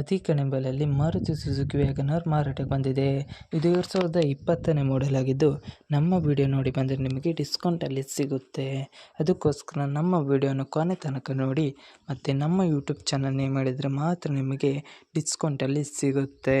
ಅತಿ ಕಡಿಮೆ ಬೆಲೆಯಲ್ಲಿ ಮಾರುತಿ ಸುಜುಕಿ ವ್ಯಾಗನಾರ್ ಮಾರಾಟಕ್ಕೆ ಬಂದಿದೆ. ಇದು ಎರಡು ಸಾವಿರದ ಇಪ್ಪತ್ತನೇ ಮಾಡೆಲ್ ಆಗಿದ್ದು, ನಮ್ಮ ವಿಡಿಯೋ ನೋಡಿ ಬಂದರೆ ನಿಮಗೆ ಡಿಸ್ಕೌಂಟಲ್ಲಿ ಸಿಗುತ್ತೆ. ಅದಕ್ಕೋಸ್ಕರ ನಮ್ಮ ವಿಡಿಯೋನ ಕೊನೆ ತನಕ ನೋಡಿ, ಮತ್ತು ನಮ್ಮ ಯೂಟ್ಯೂಬ್ ಚಾನಲ್ ನೇಮ್ ಮಾಡಿದರೆ ಮಾತ್ರ ನಿಮಗೆ ಡಿಸ್ಕೌಂಟಲ್ಲಿ ಸಿಗುತ್ತೆ.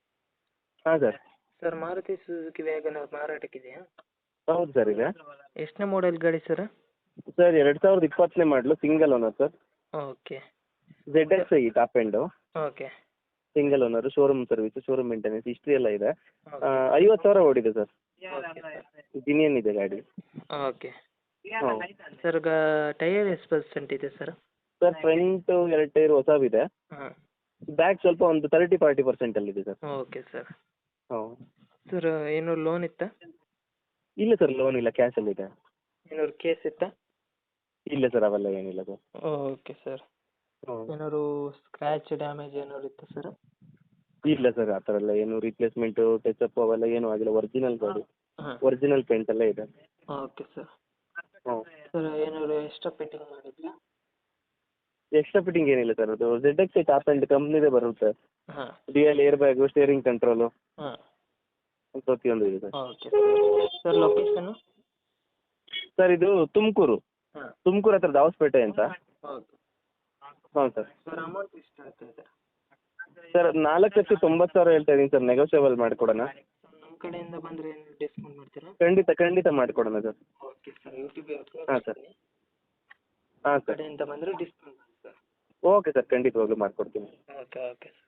ಹಾಂ sir sir Maruti Suzuki WagonR ಮಾರಾಟಕ್ಕಿದೆಯಾ? ಹೌದು ಸರ್ ಇದೆ. ಎಷ್ಟನೇ ಮಾಡೆಲ್ ಗಾಡಿ ಸರ್? ಸರ್ ಎರಡು ಸಾವಿರದ ಇಪ್ಪತ್ತನೇ ಮಾಡಲು single owner sir. Okay. Z X I top end okay. Single owner showroom service showroom maintenance history ಎಲ್ಲ ಇದೆ. ಐವತ್ತು ಸಾವಿರ ಓಡಿದೆ ಸರ್. ಜಿನಿಯನ್ ಇದೆ ಗಾಡಿ. ಓಕೆ. ಸರ್ ಗಾ ಟೈಯರ್ ಎಷ್ಟು ಪರ್ಸೆಂಟ್ ಇದೆ ಸರ್? ಸರ್ ಫ್ರಂಟು ಎರಡು ಟೈರ್ ಹೊಸವಿದೆ. ಇದೆ ಬ್ಯಾಕ್ ಸ್ವಲ್ಪ ಒಂದು ತರ್ಟಿ ಫಾರ್ಟಿ ಇದೆ ಸರ್. Okay sir. ಹ್ಞೂ ಸರ್ ಏನಾದ್ರು ಲೋನ್ ಇತ್ತಾ? ಇಲ್ಲ ಸರ್ ಲೋನ್ ಇಲ್ಲ ಕ್ಯಾಶಲ್ಲಿದೆ ಏನಾದ್ರು ಕೇಸ್ ಇತ್ತಾ? ಇಲ್ಲ ಸರ್ ಅವೆಲ್ಲ ಏನಿಲ್ಲ ಸರ್ ಓಕೆ ಸರ್ ಹ್ಞೂ ಏನಾದ್ರು ಸ್ಕ್ರ್ಯಾಚ್ ಡ್ಯಾಮೇಜ್ ಏನಾದ್ರು ಇತ್ತಾ ಸರ್ ಇಲ್ಲ ಸರ್ ಆ ಥರ ಎಲ್ಲ ಏನು ರಿಪ್ಲೇಸ್ಮೆಂಟು ಟಚಪ್ ಅವೆಲ್ಲ ಏನು ಆಗಿಲ್ಲ ಒರಿಜಿನಲ್ ಗಾಡಿ ಹಾಂ ಒರಿಜಿನಲ್ ಪೇಂಟ್ ಎಲ್ಲ ಇದೆ. ಓಕೆ ಸರ್ ಹ್ಞೂ ಸರ್ ಏನಾದ್ರು ಎಕ್ಸ್ಟ್ರಾ ಫಿಟ್ಟಿಂಗ್ ಮಾಡಿದ್ರಾ? ಎಕ್ಸ್ಟ್ರಾ ಫಿಟ್ಟಿಂಗ್ ಏನಿಲ್ಲ ಸರ್ ಅದು ಝೆಡ್ ಎಕ್ಸ್ ಟಾಪ್ ಆ್ಯಂಡ್ ಕಂಪ್ನಿದೇ ಬರುತ್ತೆ. ಹಾಂ. D L air bag steering control ಹಾಂ. ಪ್ರತಿಯೊಂದು ಇದೆ sir. Okay. Sir location sir ಇದು ತುಮಕೂರು. ಹಾಂ. ತುಮಕೂರು ಹತ್ರ ದಾವಸ್ಪೇಟೆ ಅಂತ. ಹ್ಞೂ ಸರ್. ಸರ್ ಅಮೌಂಟ್ ಎಷ್ಟು ಹೇಳ್ತಾ ಸರ್ ನಾಲ್ಕು ಲಕ್ಷ ತೊಂಬತ್ತು ಸಾವಿರ ಹೇಳ್ತಾ ಇದ್ದೀನಿ ಸರ್ ನೆಗೋಷಿಯಬಲ್ ಮಾಡಿಕೊಡೋಣ. ನಮ್ಮ ಕಡೆಯಿಂದ ಬಂದರೆ ಏನು ಡಿಸ್ಕೌಂಟ್ ಮಾಡ್ತೀರಾ? ಖಂಡಿತ ಖಂಡಿತ ಮಾಡಿಕೊಡೋಣ ಸರ್. ಓಕೆ ಸರ್ ಯೂಟ್ಯೂಬ್ ಹಾಂ ಸರ್. ಹಾಂ ಸರ್. ಕಡೆಯಿಂದ ಬಂದರೆ ಡಿಸ್ಕೌಂಟ್ ಮಾಡಿ ಸರ್. ಓಕೆ ಸರ್ ಖಂಡಿತವಾಗ್ಲೂ ಮಾಡಿಕೊಡ್ತೀನಿ. Okay okay sir.